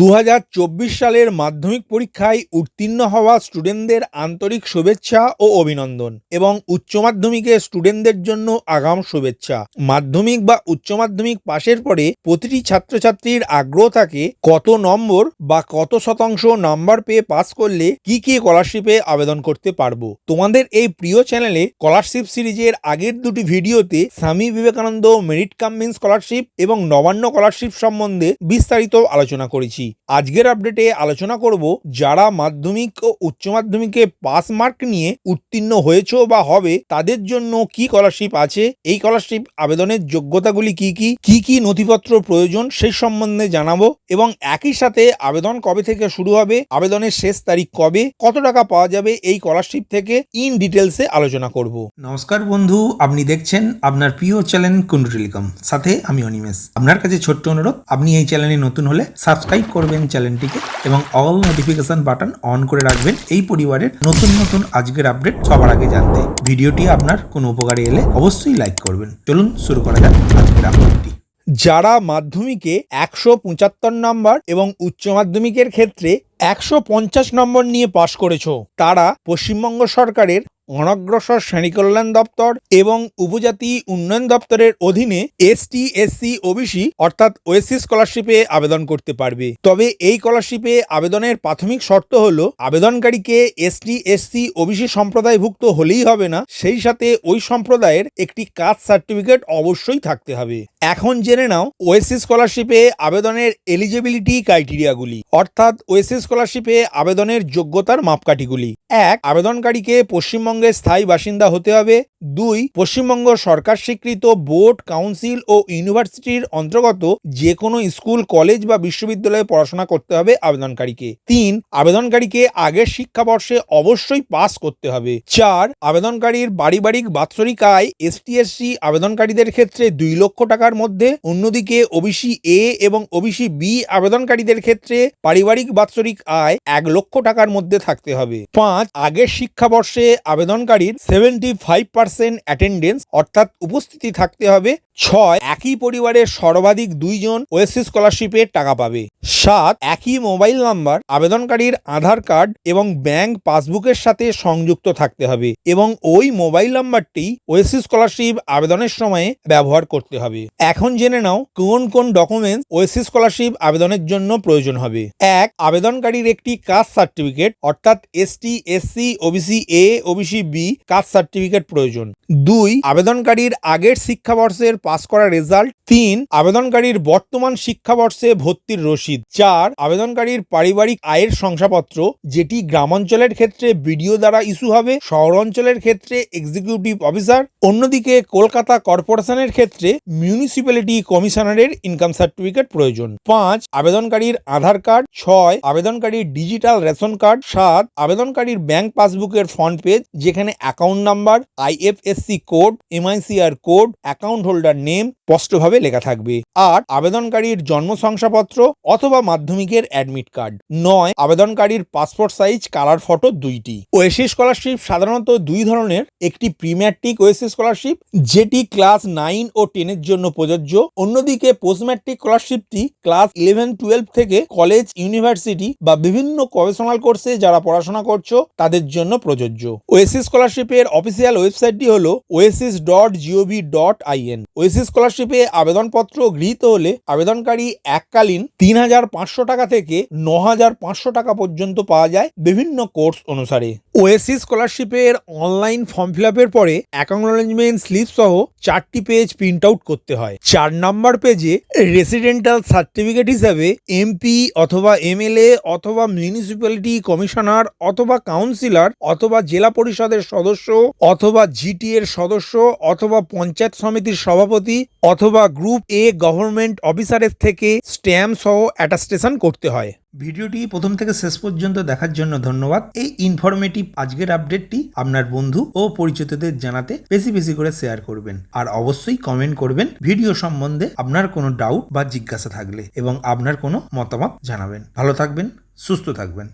দু হাজার চব্বিশ সালের মাধ্যমিক পরীক্ষায় উত্তীর্ণ হওয়া স্টুডেন্টদের আন্তরিক শুভেচ্ছা ও অভিনন্দন এবং উচ্চ মাধ্যমিকের স্টুডেন্টদের জন্য আগাম শুভেচ্ছা। মাধ্যমিক বা উচ্চ মাধ্যমিক পাশের পরে প্রতিটি ছাত্রছাত্রীর আগ্রহ থাকে কত নম্বর বা কত শতাংশ নাম্বার পেয়ে পাস করলে কি কি স্কলারশিপে আবেদন করতে পারব। তোমাদের এই প্রিয় চ্যানেলে স্কলারশিপ সিরিজের আগের দুটি ভিডিওতে Swami Vivekananda merit coming scholarship এবং নবান্ন স্কলারশিপ সম্বন্ধে বিস্তারিত আলোচনা করেছি। আজকের আপডেটে আলোচনা করব যারা মাধ্যমিক ও উচ্চ মাধ্যমিকে পাস মার্ক নিয়ে উত্তীর্ণ হয়েছ বা হবে, তাদের জন্য কি স্কলারশিপ আছে? এই স্কলারশিপ আবেদনের যোগ্যতাগুলি কি কি? কি কি নথিপত্র প্রয়োজন সেই সম্বন্ধে জানাব এবং একই সাথে আবেদন কবে থেকে শুরু হবে, আবেদনের শেষ তারিখ কবে, কত টাকা পাওয়া যাবে, এই স্কলারশিপ থেকে ইন ডিটেলসে আলোচনা করব। নমস্কার বন্ধু, আপনি দেখছেন আপনার প্রিয় চ্যানেল কুন্ডু টেলিকম। সাথে আমি অনিমেষ। আপনার কাছে ছোট্ট অনুরোধ, আপনি এই চ্যানেলে নতুন হলে সাবস্ক্রাইব করবেন চ্যানেলটিকে এবং অল নোটিফিকেশন বাটন অন করে রাখবেন এই পরিবারের নতুন নতুন আজকের আপডেট সবার আগে জানতে। ভিডিওটি আপনার কোনো উপকারে এলে অবশ্যই লাইক করবেন। চলুন শুরু করা যাক আজকের আপডেটটি যারা মাধ্যমিকে একশো পঁচাত্তর নম্বর এবং উচ্চ মাধ্যমিকের ক্ষেত্রে একশো পঞ্চাশ নম্বর নিয়ে পাশ করেছ, তারা পশ্চিমবঙ্গ সরকারের অনগ্রসর শ্রেণি কল্যাণ দপ্তর এবং উপজাতি উন্নয়ন দপ্তরের অধীনে এসটি এসসি ওবিসি অর্থাৎ ওএসসি স্কলারশিপে আবেদন করতে পারবে। তবে এই স্কলারশিপে আবেদনের প্রাথমিক শর্ত হলো, আবেদনকারীকে এসটি এসসি ওবিসি সম্প্রদায়ভুক্ত হলেই হবে না, সেই সাথে ওই সম্প্রদায়ের একটি কাস্ট সার্টিফিকেট অবশ্যই থাকতে হবে। এখন জেনে নাও, ওএসসি স্কলারশিপে আবেদনের এলিজিবিলিটি ক্রাইটেরিয়াগুলি, অর্থাৎ ওএসসি স্কলারশিপে আবেদনের যোগ্যতার মাপকাঠিগুলি। এক, আবেদনকারীকে পশ্চিমবঙ্গের স্থায়ী বাসিন্দা হতে হবে। দুই, পশ্চিমবঙ্গ সরকার স্বীকৃত বোর্ড, কাউন্সিল ও ইউনিভার্সিটির অন্তর্গত যে কোনো স্কুল, কলেজ বা বিশ্ববিদ্যালয়ে পড়াশোনা করতে হবে আবেদনকারীকে। তিন, আবেদনকারীকে আগের শিক্ষাবর্ষে অবশ্যই পাস করতে হবে। চার, আবেদনকারীর বাড়িবাড়িক বাৎসরিক আয় এসটি এসসি আবেদনকারীদের ক্ষেত্রে দুই লক্ষ টাকার মধ্যে। অন্যদিকে ওবিসি এ এবং ওবিসি বি আবেদনকারীদের ক্ষেত্রে পারিবারিক বাৎসরিক আয় এক লক্ষ টাকার মধ্যে থাকতে হবে। পাঁচ আগের শিক্ষাবর্ষে আবেদনকারীর সেভেন্টি ফাইভ পার্সেন্ট অ্যাটেন্ডেন্স অর্থাৎ উপস্থিতি থাকতে হবে। ছয়, একই পরিবারের সর্বাধিক দুইজন ওএসসি স্কলারশিপের টাকা পাবে। সাত, একই মোবাইল নাম্বার, আবেদনকারীর আধার কার্ড এবং ব্যাংক পাসবুকের সাথে সংযুক্ত থাকতে হবে এবং ওই মোবাইল নাম্বারটি ওএসসি স্কলারশিপ আবেদনের সময়ে ব্যবহার করতে হবে। এখন জেনে নাও কোন কোন ডকুমেন্টস ওএসসি স্কলারশিপ আবেদনের জন্য প্রয়োজন হবে। এক, আবেদনকারীর একটি কাস্ট সার্টিফিকেট, অর্থাৎ S ST SC OBC A, OBC B, caste certificate প্রয়োজন। দুই, আবেদনকারীর আগের শিক্ষাবর্ষের পাস করা রেজাল্ট। তিন, আবেদনকারীর বর্তমান শিক্ষাবর্ষে ভর্তির রসিদ। চার, আবেদনকারীর পারিবারিক আয়ের শংসাপত্র, যেটি গ্রামাঞ্চলের ক্ষেত্রে বিডিও দ্বারা ইস্যু হবে শহর অঞ্চলের ক্ষেত্রে এক্সিকিউটিভ অফিসার। অন্যদিকে, কলকাতা কর্পোরেশনের ক্ষেত্রে মিউনিসিপ্যালিটি কমিশনারের ইনকাম সার্টিফিকেট প্রয়োজন। পাঁচ, আবেদনকারীর আধার কার্ড। ছয়, আবেদনকারীর ডিজিটাল রেশন কার্ড। সাত, আবেদনকারীর ব্যাংক পাসবুকের ফ্রন্ট পেজ, যেখানে account number, IFSC code, MICR code, account holder name স্পষ্টভাবে লেখা থাকবে। আট, আবেদনকারীর জন্ম শংসাপত্র অথবা মাধ্যমিকের অ্যাডমিট কার্ড। নয়, আবেদনকারীর পাসপোর্ট সাইজ, কালার ফটো দুইটি। ওয়েসি স্কলারশিপ সাধারণত দুই ধরনের, একটি প্রিম্যাট্রিক ওয়েসি স্কলারশিপ, যেটি ক্লাস নাইন ও টেনের জন্য প্রযোজ্য। অন্যদিকে পোস্ট ম্যাট্রিক স্কলারশিপটি ক্লাস ইলেভেন, টুয়েলভ থেকে কলেজ, ইউনিভার্সিটি বা বিভিন্ন প্রফেশনাল কোর্সে যারা পড়াশোনা করছ, তাদের জন্য প্রযোজ্য। ওয়েসি স্কলারশিপের অফিসিয়াল ওয়েবসাইটটি হল OASIS dot GOV dot IN OASIS স্কলারশিপে আবেদনপত্র গৃহীত হলে আবেদনকারী এককালীন তিন হাজার পাঁচশো টাকা থেকে ন হাজার পাঁচশো টাকা পর্যন্ত পাওয়া যায় বিভিন্ন কোর্স অনুসারে। ওএসসি স্কলারশিপের অনলাইন ফর্ম ফিল আপের পরে অ্যাকনোলেজমেন্ট স্লিপ সহ চারটি পেজ প্রিন্ট আউট করতে হয়। চার নাম্বার পেজে রেসিডেন্টাল সার্টিফিকেট হিসাবে এমপি অথবা এমএলএ অথবা মিউনিসিপ্যালিটি কমিশনার অথবা কাউন্সিলর অথবা জেলা পরিষদের সদস্য অথবা জিটি এর সদস্য অথবা পঞ্চায়েত সমিতির সভাপতি অথবা গ্রুপ এ গভর্নমেন্ট অফিসারের থেকে স্ট্যাম্প সহ অ্যাটাস্টেশন করতে হয়। ভিডিওটি প্রথম থেকে শেষ পর্যন্ত দেখার জন্য ধন্যবাদ। এই ইনফরমেটিভ আজকের আপডেটটি আপনার বন্ধু ও পরিচিতদের জানাতে বেশি বেশি করে শেয়ার করবেন। আর অবশ্যই কমেন্ট করবেন ভিডিও সম্বন্ধে আপনার কোনো ডাউট বা জিজ্ঞাসা থাকলে এবং আপনার কোনো মতামত জানাবেন। ভালো থাকবেন, সুস্থ থাকবেন।